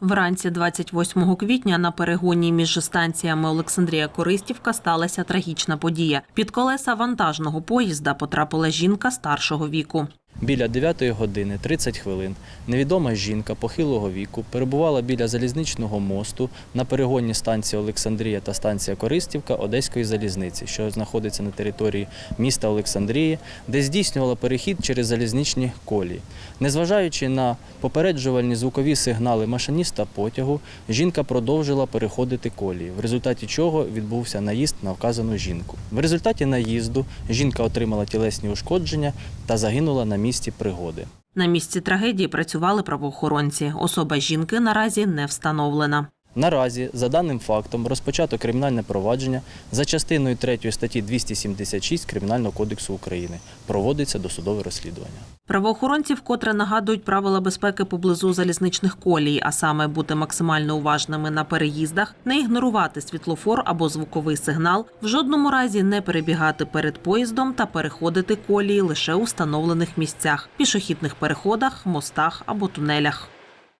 Вранці 28 квітня на перегоні між станціями Олександрія Користівка сталася трагічна подія. Під колеса вантажного поїзда потрапила жінка старшого віку. Біля 9 години 30 хвилин невідома жінка похилого віку перебувала біля залізничного мосту на перегонні станції Олександрія та станція Користівка Одеської залізниці, що знаходиться на території міста Олександрії, де здійснювала перехід через залізничні колії. Незважаючи на попереджувальні звукові сигнали машиніста потягу, жінка продовжила переходити колії, в результаті чого відбувся наїзд на вказану жінку. В результаті наїзду жінка отримала тілесні ушкодження та загинула на місці пригоди. На місці трагедії працювали правоохоронці. Особа жінки наразі не встановлена. Наразі, за даним фактом, розпочато кримінальне провадження за частиною 3 статті 276 Кримінального кодексу України. Проводиться досудове розслідування. Правоохоронці вкотре нагадують правила безпеки поблизу залізничних колій, а саме бути максимально уважними на переїздах, не ігнорувати світлофор або звуковий сигнал, в жодному разі не перебігати перед поїздом та переходити колії лише у встановлених місцях, пішохідних переходах, мостах або тунелях.